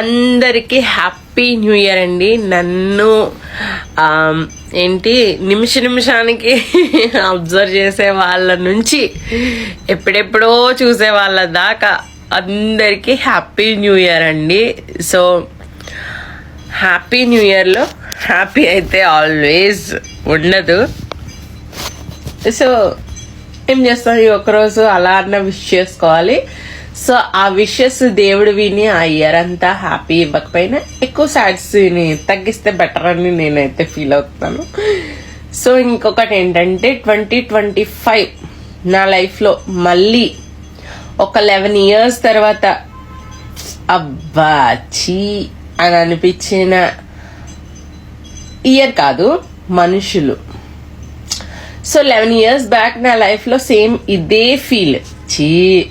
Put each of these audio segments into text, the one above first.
అందరికీ happy new year అండి. నన్ను ఏంటి నిమిష నిమిషానికి అబ్జర్వ్ చేసే వాళ్ళ నుంచి ఎప్పుడెప్పుడో చూసే వాళ్ళ దాకా అందరికీ హ్యాపీ న్యూ ఇయర్ అండి. సో హ్యాపీ న్యూ ఇయర్లో హ్యాపీ అయితే ఆల్వేస్ ఉండదు. సో ఏం చేస్తాం? ఈ ఒక్కరోజు అలా అన్న విష్ చేసుకోవాలి. సో ఆ విషెస్ దేవుడు విని ఆ ఇయర్ అంతా హ్యాపీ ఇవ్వకపోయినా ఎక్కువ సాడ్స్ తగ్గిస్తే బెటర్ అని నేనైతే ఫీల్ అవుతున్నాను. సో ఇంకొకటి ఏంటంటే ట్వంటీ ట్వంటీ ఫైవ్ నా లైఫ్లో మళ్ళీ ఒక లెవెన్ ఇయర్స్ తర్వాత అబ్బా చీ అని అనిపించిన ఇయర్ కాదు మనుషులు. సో లెవెన్ ఇయర్స్ బ్యాక్ నా లైఫ్లో సేమ్ ఇదే ఫీల్ చీ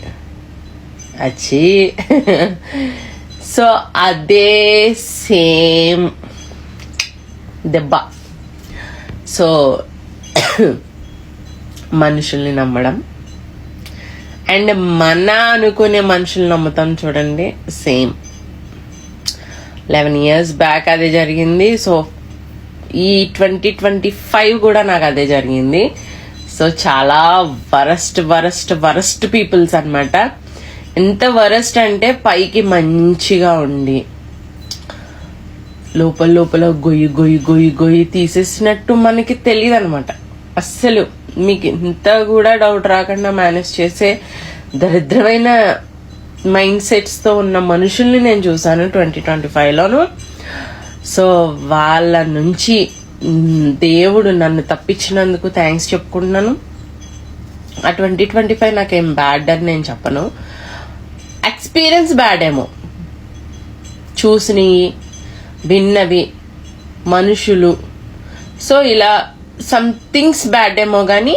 అచ్చి. సో అదే సేమ్ దెబ్బ. సో మనుషుల్ని నమ్మడం. అండ్ మన అనుకునే మనుషుల్ని నమ్ముతాం చూడండి సేమ్. లెవెన్ ఇయర్స్ బ్యాక్ అదే జరిగింది. సో ఈ ట్వంటీ ట్వంటీ ఫైవ్ కూడా నాకు అదే జరిగింది. సో చాలా వరస్ట్ వరస్ట్ వరస్ట్ పీపుల్స్ అన్నమాట. ఎంత వరస్ట్ అంటే పైకి మంచిగా ఉండి. లోపల లోపల గొయ్యి గొయ్యి గొయ్యి గొయ్యి తీసేసినట్టు మనకి తెలియదు అనమాట అస్సలు మీకు ఇంత కూడా డౌట్ రాకుండా మేనేజ్ చేసే దరిద్రమైన మైండ్ సెట్స్తో ఉన్న మనుషుల్ని నేను చూశాను ట్వంటీ ట్వంటీ ఫైవ్లోను సో వాళ్ళ నుంచి దేవుడు నన్ను తప్పించినందుకు థ్యాంక్స్ చెప్పుకుంటున్నాను. ఆ ట్వంటీ ట్వంటీ ఫైవ్ నాకేం బ్యాడ్ అని నేను చెప్పను. ఎక్స్పీరియన్స్ బ్యాడ్ ఏమో. చూసినవి విన్నవి మనుషులు. సో ఇలా సంథింగ్స్ బ్యాడ్ ఏమో కానీ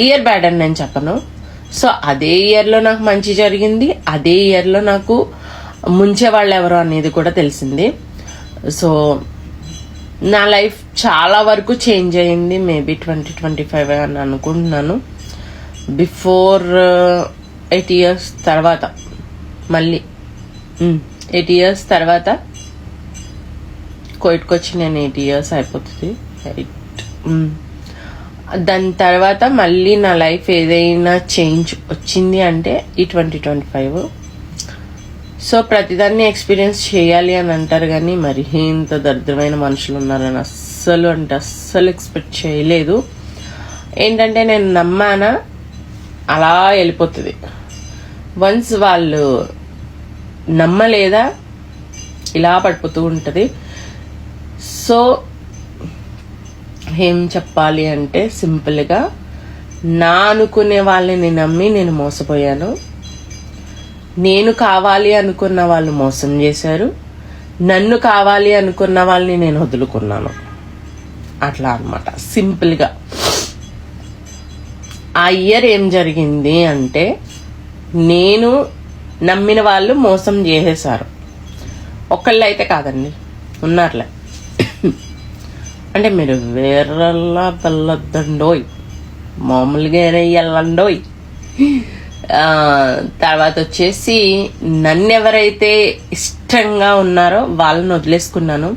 ఇయర్ బ్యాడ్ అని నేను చెప్పను. సో అదే ఇయర్లో నాకు మంచి జరిగింది అదే ఇయర్లో నాకు ముంచే వాళ్ళు ఎవరు అనేది కూడా తెలిసింది. సో నా లైఫ్ చాలా వరకు చేంజ్ అయింది మేబీ ట్వంటీ ట్వంటీ ఫైవ్ అని అనుకుంటున్నాను. బిఫోర్ ఎయిట్ ఇయర్స్ తర్వాత. మళ్ళీ. ఎయిట్ ఇయర్స్ తర్వాత కోయిట్కి వచ్చి నేను ఎయిట్ ఇయర్స్ అయిపోతుంది. ఎయిట్. దాని తర్వాత మళ్ళీ నా లైఫ్ ఏదైనా చేంజ్ వచ్చింది అంటే ఈ ట్వంటీ ట్వంటీ ఫైవ్. సో ప్రతిదాన్ని ఎక్స్పీరియన్స్ చేయాలి అని అంటారు కానీ మరి ఇంత దరిద్రమైన మనుషులు ఉన్నారని అస్సలు అంటే అస్సలు ఎక్స్పెక్ట్ చేయలేదు. ఏంటంటే నేను నమ్మానా అలా వెళ్ళిపోతుంది. వన్స్ వాళ్ళు నమ్మలేదా ఇలా పడిపోతూ ఉంటుంది. సో ఏం చెప్పాలి అంటే సింపుల్గా నా అనుకునే వాళ్ళని నమ్మి నేను మోసపోయాను. నేను కావాలి అనుకున్న వాళ్ళు మోసం చేశారు. నన్ను కావాలి అనుకున్న వాళ్ళని నేను వదులుకున్నాను. అట్లా అనమాట సింపుల్గా. ఆ ఇయర్ ఏం జరిగింది అంటే నేను నమ్మిన వాళ్ళు మోసం చేసేసారు ఒకళ్ళు అయితే కాదండి ఉన్నారులే. అంటే మీరు వేరల్లా వెళ్ళొద్దండోయ్ మామూలుగానే వెళ్ళండోయ్ తర్వాత వచ్చేసి నన్ను ఎవరైతే ఇష్టంగా ఉన్నారో వాళ్ళని వదిలేసుకున్నాను.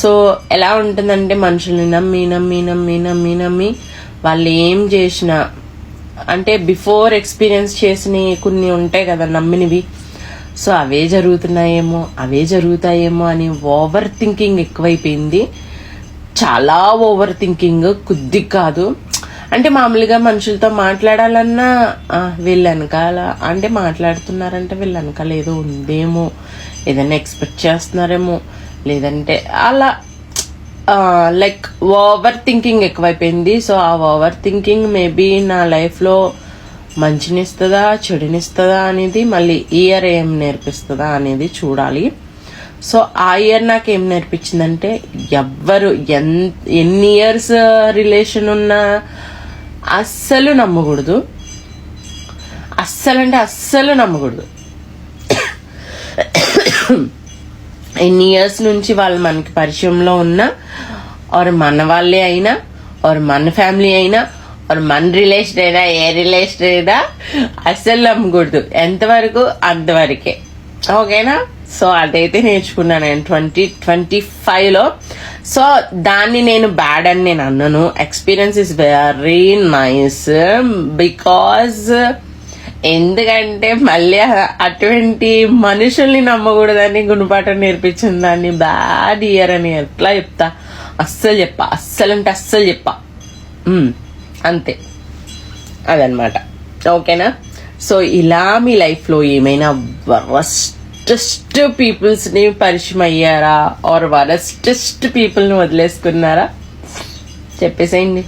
సో ఎలా ఉంటుందంటే మనుషుల్ని నమ్మి నమ్మి నమ్మి నమ్మి నమ్మి వాళ్ళు ఏం చేసినా అంటే బిఫోర్ ఎక్స్పీరియన్స్ చేసిన కొన్ని ఉంటాయి కదా నమ్మినవి. సో అవే జరుగుతున్నాయేమో అవే జరుగుతాయేమో అని ఓవర్ థింకింగ్ ఎక్కువైపోయింది. చాలా ఓవర్ థింకింగ్ కొద్ది కాదు. అంటే మామూలుగా మనుషులతో మాట్లాడాలన్నా వీళ్ళు వెనకాల అంటే మాట్లాడుతున్నారంటే వీళ్ళు వెనకాల ఏదో ఉందేమో. ఏదైనా ఎక్స్పెక్ట్ చేస్తున్నారేమో. లేదంటే అలా లైక్ ఓవర్ థింకింగ్ ఎక్కువైపోయింది. సో ఆ ఓవర్ థింకింగ్ మేబీ నా లైఫ్లో మంచినిస్తుందా చెడునిస్తుందా అనేది మళ్ళీ ఇయర్ ఏం నేర్పిస్తుందా అనేది చూడాలి. సో ఆ ఇయర్ నాకు ఏం నేర్పించిందంటే ఎవ్వరు ఎన్ ఎన్ని ఇయర్స్ రిలేషన్ ఉన్నా అస్సలు నమ్మకూడదు. అస్సలంటే అస్సలు నమ్మకూడదు. ఎన్ని ఇయర్స్ నుంచి వాళ్ళు మనకి పరిచయంలో ఉన్నా ఆర్ మన వాళ్ళే అయినా ఆర్ మన ఫ్యామిలీ అయినా ఆర్ మన రిలేషన్ అయినా ఏ రిలేషన్ అయినా అస్సలు నమ్మకూడదు ఎంతవరకు అంతవరకే ఓకేనా సో అదైతే నేర్చుకున్నాను నేను ట్వంటీ ట్వంటీ ఫైవ్లో సో దాన్ని నేను బ్యాడ్ అని నేను అన్నాను experience is very nice because ఎందుకంటే మళ్ళీ అటువంటి మనుషుల్ని నమ్మకూడదని గుణపాఠం నేర్పించిన దాన్ని బ్యాడ్ ఇయర్ అని ఎట్లా చెప్తా? అస్సలు చెప్పా. అస్సలు అంటే అస్సలు చెప్పా. అంతే. అదనమాట ఓకేనా? సో ఇలా మీ లైఫ్లో ఏమైనా వరస్టెస్ట్ పీపుల్స్ని పరిచయం అయ్యారా ఆర్ వరస్టెస్ట్ పీపుల్ని వదిలేసుకున్నారా? చెప్పేసేయండి.